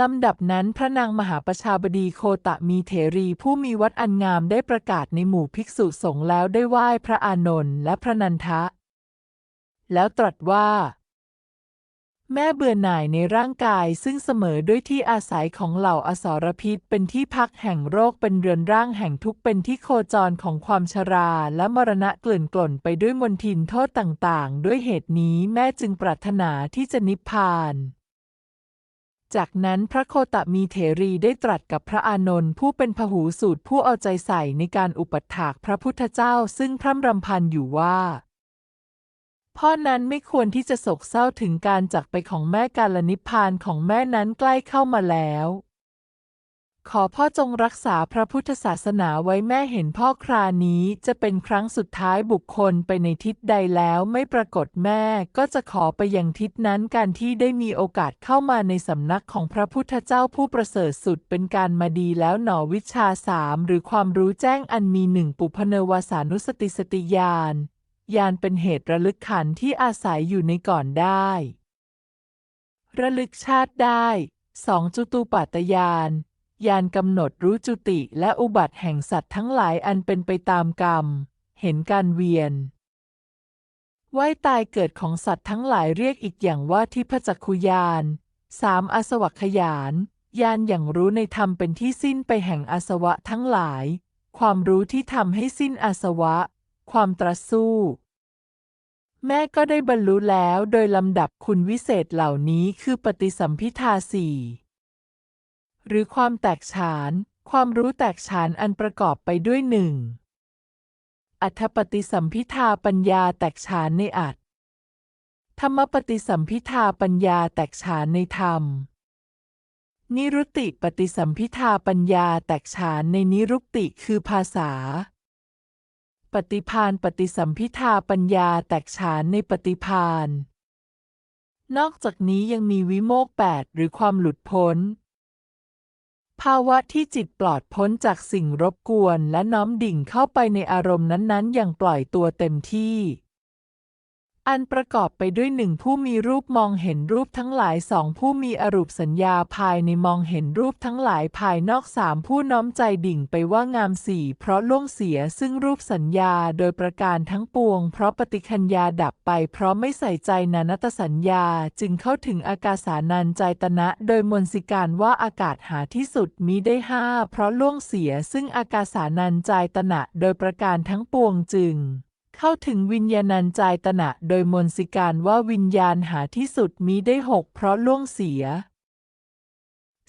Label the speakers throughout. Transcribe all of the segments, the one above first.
Speaker 1: ลำดับนั้นพระนางมหาประชาบดีโคตะมีเถรีผู้มีวัดอันงามได้ประกาศในหมู่ภิกษุสงฆ์แล้วได้ไหว้พระอานนท์และพระนันทะ แล้วตรัสว่า แม่เบื่อหน่ายในร่างกายซึ่งเสมอด้วยที่อาศัยของเหล่าอสรพิษ เป็นที่พักแห่งโรคเป็นเรือนร่างแห่งทุกข์เป็นที่โคจรของความชราและมรณะกลื่นกล่นไปด้วยมนทินโทษต่างๆ ด้วยเหตุนี้แม่จึงปรารถนาที่จะนิพพาน จากนั้นพระโคตมีเถรีได้ตรัสกับพระอานนท์ผู้เป็นพหูสูตรผู้เอาใจใส่ในการอุปัฏฐากพระพุทธเจ้าซึ่งพร่ำรำพันอยู่ว่า พ่อนั้นไม่ควรที่จะโศกเศร้าถึงการจากไปของแม่การลนิพพานของแม่นั้นใกล้เข้ามาแล้ว ขอพ่อจงรักษาพระพุทธศาสนาไว้แม่เห็นพ่อครานี้จะเป็นครั้งสุดท้ายบุคคลไปในทิศใดแล้วไม่ปรากฏแม่ก็จะขอไปยังทิศนั้นการที่ได้มีโอกาสเข้ามาในสำนักของพระพุทธเจ้าผู้ประเสริฐสุดเป็นการมาดีแล้วหนอวิชาสามหรือความรู้แจ้งอันมีหนึ่งปุพเนวสานุสติสติญาณญาณเป็นเหตุระลึกขันที่อาศัยอยู่ในก่อนได้ ระลึกชาติได้สองจุตูปัตตญาณ ญาณกำหนดรู้จุติและอุบัติแห่งสัตว์ทั้งหลายอันเป็นไปตามกรรม เห็นการเวียนว่ายตายเกิดของสัตว์ทั้งหลายเรียกอีกอย่างว่าทิพจักขุญาณสามอสวัคขยานญาณอย่างรู้ในธรรมเป็นที่สิ้นไปแห่งอาสวะทั้งหลาย ความรู้ที่ทำให้สิ้นอาสวะ ความตรัสสู้ แม่ก็ได้บรรลุแล้วโดยลำดับคุณวิเศษเหล่านี้คือปฏิสัมพิทาสี่ หรือความแตกฉาน ความรู้แตกฉานอันประกอบไปด้วยหนึ่งอัฏฐปฏิสัมพิทาปัญญาแตกฉานในอัตธรรมปฏิสัมพิทาปัญญาแตกฉานในธรรม นิรุตติปฏิสัมพิทาปัญญาแตกฉานในนิรุตติคือภาษา ปฏิพานปฏิสัมพิทาปัญญาแตกฉานในปฏิพาน นอกจากนี้ยังมีวิโมกข์แปดหรือความหลุดพ้น ภาวะที่จิตปลอดพ้นจากสิ่งรบกวน และน้อมดิ่งเข้าไปในอารมณ์นั้นๆ อย่างปล่อยตัวเต็มที่ อันประกอบไปด้วยหนึ่งผู้มีรูปมองเห็นรูปทั้งหลายสองผู้มีอรูปสัญญาภายในมองเห็นรูปทั้งหลายภายนอกสามผู้น้อมใจดิ่งไปว่างามสี่เพราะล่วงเสียซึ่งรูปสัญญาโดยประการทั้งปวง เพราะปฏิคัญญาดับไป เพราะไม่ใส่ใจนานัตสัญญาจึงเข้าถึงอากาสานันใจตนะ โดยมนสิการว่าอากาศหาที่สุดมิได้ห้าเพราะล่วงเสียซึ่งอากาสานันใจตนะ โดยประการทั้งปวงจึง เข้าถึงวิญญาณัญจายตนะโดยมนสิการว่าวิญญาณหาที่สุดมิได้หกเพราะล่วงเสีย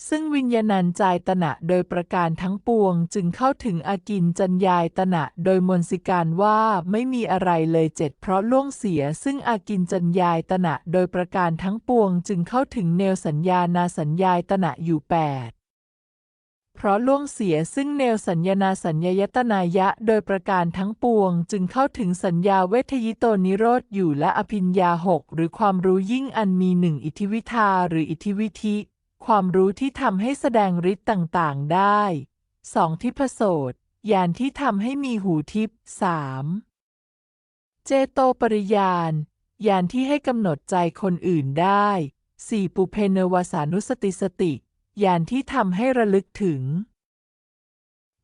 Speaker 1: ซึ่งวิญญาณัญจายตนะโดยประการทั้งปวงจึงเข้าถึงอากินจัญญายตนะโดยมนสิการว่าไม่มีอะไรเลยเจ็ดเพราะล่วงเสีย ซึ่งอากินจัญญายตนะโดยประการทั้งปวงจึงเข้าถึงเนวสัญญานาสัญญายตนะอยู่แปด เพราะล่วงเสียซึ่งแนวสัญญานาสัญญายตนายะโดยประการทั้งปวง จึงเข้าถึงสัญญาเวทยิโตนิโรธอยู่และอภิญญาหกหรือความรู้ยิ่งอันมีหนึ่งอิทธิวิทาหรืออิทธิวิธิ ความรู้ที่ทำให้แสดงฤทธิ์ต่างๆได้สองทิพโสตญาณที่ทำให้มีหูทิพสามเจโตปริยานญาณที่ให้กำหนดใจคนอื่นได้สี่ปุเพเนวสานุสติสติ ญาณที่ทำให้ระลึกถึง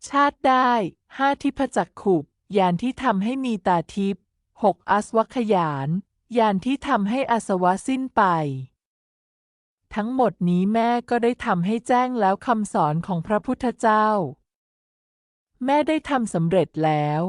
Speaker 1: ชาติได้ห้าทิพจักขุญาณที่ทำให้มีตาทิพหกอสวัคยานญาณที่ทำให้อาสวะสิ้นไป ทั้งหมดนี้แม่ก็ได้ทำให้แจ้งแล้วคำสอนของพระพุทธเจ้า แม่ได้ทำสำเร็จแล้ว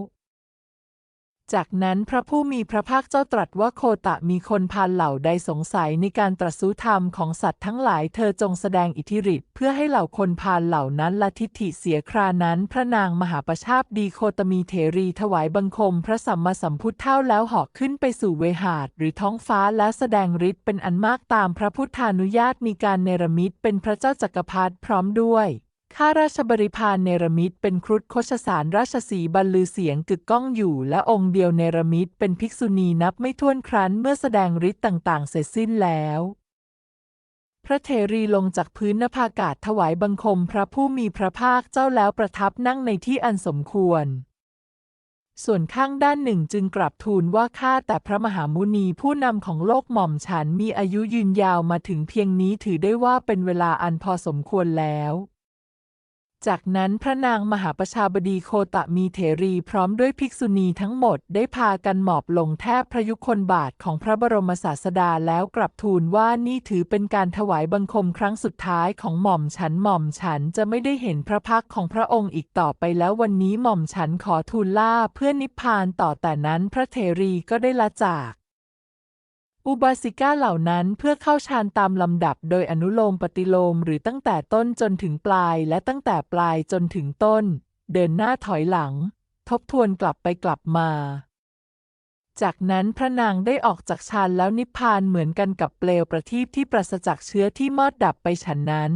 Speaker 1: จากนั้นพระผู้มีพระภาคเจ้าตรัสว่าโคตะมีคนพาลเหล่าใดสงสัยในการตรัสรู้ธรรมของสัตว์ทั้งหลายเธอจงแสดงอิทธิฤทธิ์เพื่อให้เหล่าคนพาลเหล่านั้นละทิฏฐิเสียครานั้น พระนางมหาประชาบดีโคตมีเถรีถวายบังคม พระสัมมาสัมพุทธเท่าแล้วหาะขึ้นไปสู่เวหาดหรือท้องฟ้าแล้วแสดงฤทธิ์เป็นอันมากตามพระพุทธานุญาตมีการเนรมิตเป็นพระเจ้าจักรพรรดิพร้อมด้วย ข้าราชบริพารเนรมิตเป็นครุฑโคชสารราชสีบรรลือเสียงกึกก้องอยู่ และองค์เดียวเนรมิตเป็นภิกษุณีนับไม่ถ้วนครั้นเมื่อแสดงฤทธิ์ต่างๆ เสร็จสิ้นแล้ว พระเทรีลงจากพื้นนภาอากาศถวายบังคมพระผู้มีพระภาคเจ้าแล้วประทับนั่งในที่อันสมควร ส่วนข้างด้านหนึ่งจึงกราบทูลว่าข้าแต่พระมหามุนีผู้นำของโลกหม่อมฉันมีอายุยืนยาวมาถึงเพียงนี้ถือได้ว่าเป็นเวลาอันพอสมควรแล้ว จากนั้นพระนางมหาประชาบดีโคตะมีเถรีพร้อมด้วยภิกษุณีทั้งหมดได้พากันหมอบลงแทบพระยุคลบาทของพระบรมศาสดาแล้วกลับทูลว่านี่ถือเป็นการถวายบังคมครั้งสุดท้ายของหม่อมฉันหม่อมฉันจะไม่ได้เห็นพระพักของพระองค์อีกต่อไปแล้ววันนี้หม่อมฉันขอทูลลาเพื่อนิพพานต่อแต่นั้นพระเถรีก็ได้ละจาก อุบาสิกาเหล่านั้นเพื่อเข้าฌานตามลำดับโดยอนุโลมปฏิโลมหรือตั้งแต่ต้นจนถึงปลายและตั้งแต่ปลายจนถึงต้น เดินหน้าถอยหลัง ทบทวนกลับไปกลับมา จากนั้นพระนางได้ออกจากฌานแล้วนิพพานเหมือนกันกับเปลวประทีปที่ปราศจากเชื้อที่มอดดับไปฉันนั้น